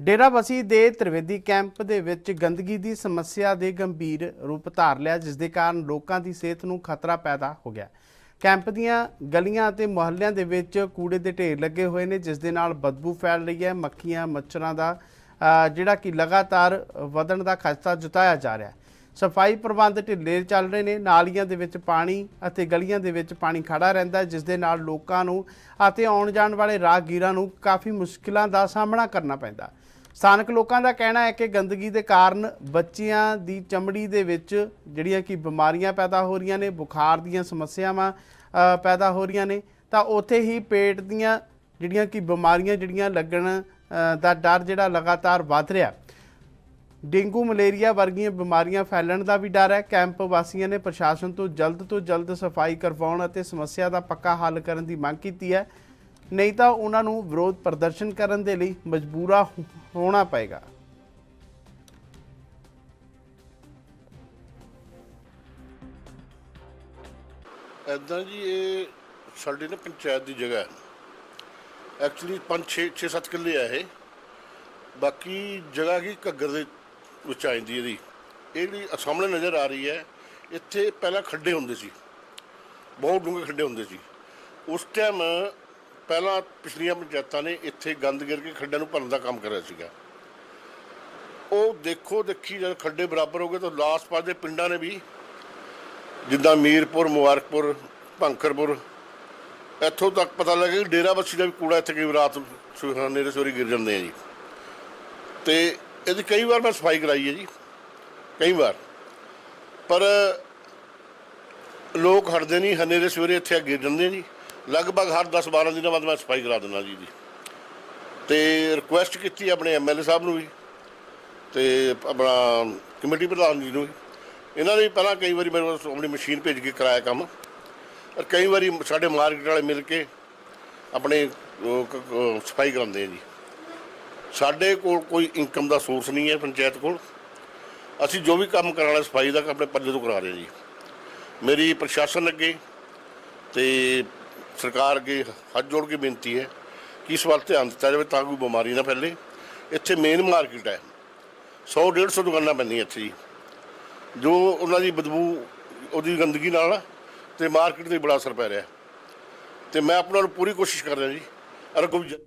ਡੇਰਾਬੱਸੀ ਦੇ ਤ੍ਰਿਵੇਦੀ ਕੈਂਪ ਦੇ ਵਿੱਚ ਗੰਦਗੀ ਦੀ ਸਮੱਸਿਆ ਦੇ ਗੰਭੀਰ ਰੂਪ ਧਾਰ ਲਿਆ, ਜਿਸ ਦੇ ਕਾਰਨ ਲੋਕਾਂ ਦੀ ਸਿਹਤ ਨੂੰ ਖਤਰਾ ਪੈਦਾ ਹੋ ਗਿਆ। ਕੈਂਪ ਦੀਆਂ ਗਲੀਆਂ ਅਤੇ ਮੁਹੱਲਿਆਂ ਦੇ ਵਿੱਚ ਕੂੜੇ ਦੇ ਢੇਰ ਲੱਗੇ ਹੋਏ ਨੇ, ਜਿਸ ਦੇ ਨਾਲ ਬਦਬੂ ਫੈਲ ਰਹੀ ਹੈ। ਮੱਖੀਆਂ, ਮੱਛਰਾਂ ਦਾ ਜਿਹੜਾ ਕਿ ਲਗਾਤਾਰ ਵਧਣ ਦਾ ਖਤਰਾ ਜਤਾਇਆ ਜਾ ਰਿਹਾ ਹੈ। ਸਫ਼ਾਈ ਪ੍ਰਬੰਧ ਢਿੱਲੇ ਚੱਲ ਰਹੇ ਨੇ। ਨਾਲੀਆਂ ਦੇ ਵਿੱਚ ਪਾਣੀ ਅਤੇ ਗਲੀਆਂ ਦੇ ਵਿੱਚ ਪਾਣੀ ਖੜਾ ਰਹਿੰਦਾ ਜਿਸ ਦੇ ਨਾਲ ਲੋਕਾਂ ਨੂੰ ਅਤੇ ਆਉਣ ਜਾਣ ਵਾਲੇ ਰਾਹਗੀਰਾਂ ਨੂੰ ਕਾਫੀ ਮੁਸ਼ਕਿਲਾਂ ਦਾ ਸਾਹਮਣਾ ਕਰਨਾ ਪੈਂਦਾ ਸਥਾਨਕ ਲੋਕਾਂ ਦਾ ਕਹਿਣਾ ਹੈ ਕਿ ਗੰਦਗੀ ਦੇ ਕਾਰਨ ਬੱਚਿਆਂ ਦੀ ਚਮੜੀ ਦੇ ਵਿੱਚ ਜਿਹੜੀਆਂ ਕਿ ਬਿਮਾਰੀਆਂ ਪੈਦਾ ਹੋ ਰਹੀਆਂ ਨੇ, ਬੁਖਾਰ ਦੀਆਂ ਸਮੱਸਿਆਵਾਂ ਪੈਦਾ ਹੋ ਰਹੀਆਂ ਨੇ, ਤਾਂ ਉੱਥੇ ਹੀ ਪੇਟ ਦੀਆਂ ਜਿਹੜੀਆਂ ਕਿ ਬਿਮਾਰੀਆਂ ਜਿਹੜੀਆਂ ਲੱਗਣ ਦਾ ਡਰ ਜਿਹੜਾ ਲਗਾਤਾਰ ਵੱਧ ਰਿਹਾ। ਡੇਂਗੂ, ਮਲੇਰੀਆ ਵਰਗੀਆਂ ਬਿਮਾਰੀਆਂ ਫੈਲਣ ਦਾ ਵੀ ਡਰ ਹੈ। ਕੈਂਪ ਵਾਸੀਆਂ ਨੇ ਪ੍ਰਸ਼ਾਸਨ ਤੋਂ ਜਲਦ ਤੋਂ ਜਲਦ ਸਫ਼ਾਈ ਕਰਵਾਉਣ ਅਤੇ ਸਮੱਸਿਆ ਦਾ ਪੱਕਾ ਹੱਲ ਕਰਨ ਦੀ ਮੰਗ ਕੀਤੀ ਹੈ। ਨਹੀਂ ਤਾਂ ਉਹਨਾਂ ਨੂੰ ਵਿਰੋਧ ਪ੍ਰਦਰਸ਼ਨ ਕਰਨ ਦੇ ਲਈ ਮਜਬੂਰਾ ਹੋਣਾ ਪਏਗਾ। ਐਦਾਂ ਜੀ ਇਹ ਸਾਡੇ ਨਾ ਪੰਚਾਇਤ ਦੀ ਜਗ੍ਹਾ ਹੈ। ਐਕਚੁਅਲੀ 5 6 6 7 ਕਿੱਲੇ ਆ ਇਹ। ਬਾਕੀ ਜਗ੍ਹਾ ਕੀ ਘੱਗਰ ਦੇ ਵਿੱਚ ਆ ਜਾਂਦੀ ਇਹਦੀ। ਇਹ ਜਿਹੜੀ ਸਾਹਮਣੇ ਨਜ਼ਰ ਆ ਰਹੀ ਹੈ, ਇੱਥੇ ਪਹਿਲਾਂ ਖੱਡੇ ਹੁੰਦੇ ਸੀ। ਬਹੁਤ ਡੂੰਘੇ ਖੱਡੇ ਹੁੰਦੇ ਸੀ। ਉਸ ਟਾਈਮ ਪਹਿਲਾਂ ਪਿਛਲੀਆਂ ਪੰਚਾਇਤਾਂ ਨੇ ਇੱਥੇ ਗੰਦ ਗਿਰ ਕੇ ਖੱਡਿਆਂ ਨੂੰ ਭਰਨ ਦਾ ਕੰਮ ਕਰਿਆ ਸੀਗਾ। ਉਹ ਦੇਖੋ ਦੇਖੀ ਜਦ ਖੱਡੇ ਬਰਾਬਰ ਹੋ ਗਏ ਤਾਂ ਲਾਸ ਪਾਸ ਦੇ ਪਿੰਡਾਂ ਨੇ ਵੀ, ਜਿੱਦਾਂ ਮੀਰਪੁਰ, ਮੁਬਾਰਕਪੁਰ ਭੰਕਰਪੁਰ ਇੱਥੋਂ ਤੱਕ ਪਤਾ ਲੱਗਿਆ ਕਿ ਡੇਰਾ ਬੱਸੀ ਦਾ ਵੀ ਕੂੜਾ ਇੱਥੇ ਕਈ ਵਾਰ ਰਾਤ ਸੁਹਾਨੇ ਨੇਰੇ ਸੋਰੀ ਗਿਰ ਜਾਂਦੇ ਆ ਜੀ। ਤੇ ਇਹਦੀ ਕਈ ਵਾਰ ਮੈਂ ਸਫ਼ਾਈ ਕਰਾਈ ਹੈ ਜੀ, ਕਈ ਵਾਰ। ਪਰ ਲੋਕ ਹਟਦੇ ਨਹੀਂ, ਹਨੇਰੇ ਸਵੇਰੇ ਇੱਥੇ ਗਿਰ ਜਾਂਦੇ ਆ ਜੀ। ਲਗਭਗ ਹਰ 10 12 ਦਿਨਾਂ ਬਾਅਦ ਮੈਂ ਸਫ਼ਾਈ ਕਰਾ ਦਿੰਦਾ ਜੀ ਦੀ ਤੇ ਰਿਕੁਐਸਟ ਕੀਤੀ ਆਪਣੇ ਐਮਐਲਏ ਸਾਹਿਬ ਨੂੰ ਵੀ, ਤੇ ਆਪਣਾ ਕਮੇਟੀ ਪ੍ਰਧਾਨ ਜੀ ਨੂੰ ਵੀ। ਇਹਨਾਂ ਨੇ ਵੀ ਪਹਿਲਾਂ ਕਈ ਵਾਰੀ ਮੇਰੇ ਕੋਲ ਆਪਣੀ ਮਸ਼ੀਨ ਭੇਜ ਕੇ ਕਰਾਇਆ ਕੰਮ। ਔਰ ਕਈ ਵਾਰੀ ਸਾਡੇ ਮਾਰਕੀਟ ਵਾਲੇ ਮਿਲ ਕੇ ਆਪਣੇ ਸਫ਼ਾਈ ਕਰਾਉਂਦੇ ਆ ਜੀ। ਸਾਡੇ ਕੋਲ ਕੋਈ ਇਨਕਮ ਦਾ ਸੋਰਸ ਨਹੀਂ ਹੈ ਪੰਚਾਇਤ ਕੋਲ। ਅਸੀਂ ਜੋ ਵੀ ਕੰਮ ਕਰਾਉਣਾ ਵਾਲਾ ਸਫ਼ਾਈ ਦਾ ਆਪਣੇ ਪੱਲੇ ਤੋਂ ਕਰਾ ਰਹੇ ਜੀ। ਮੇਰੀ ਪ੍ਰਸ਼ਾਸਨ ਅੱਗੇ ਤੇ ਸਰਕਾਰ ਅੱਗੇ ਹੱਥ ਜੋੜ ਕੇ ਬੇਨਤੀ ਹੈ ਕਿ ਇਸ ਵੱਲ ਧਿਆਨ ਦਿੱਤਾ ਜਾਵੇ ਤਾਂ ਕੋਈ ਬਿਮਾਰੀ ਨਾ ਫੈਲੇ। ਇੱਥੇ ਮੇਨ ਮਾਰਕੀਟ ਹੈ। 100 150 ਦੁਕਾਨਾਂ ਪੈਂਦੀਆਂ ਇੱਥੇ ਜੀ। ਜੋ ਉਹਨਾਂ ਦੀ ਬਦਬੂ, ਉਹਦੀ ਗੰਦਗੀ ਨਾਲ ਆ ਤੇ ਮਾਰਕੀਟ ਤੇ ਬੜਾ ਅਸਰ ਪੈ ਰਿਹਾ। ਤੇ ਮੈਂ ਆਪਣਾ ਨੂੰ ਪੂਰੀ ਕੋਸ਼ਿਸ਼ ਕਰ ਰਿਹਾ ਜੀ। ਅਰ ਕੋਈ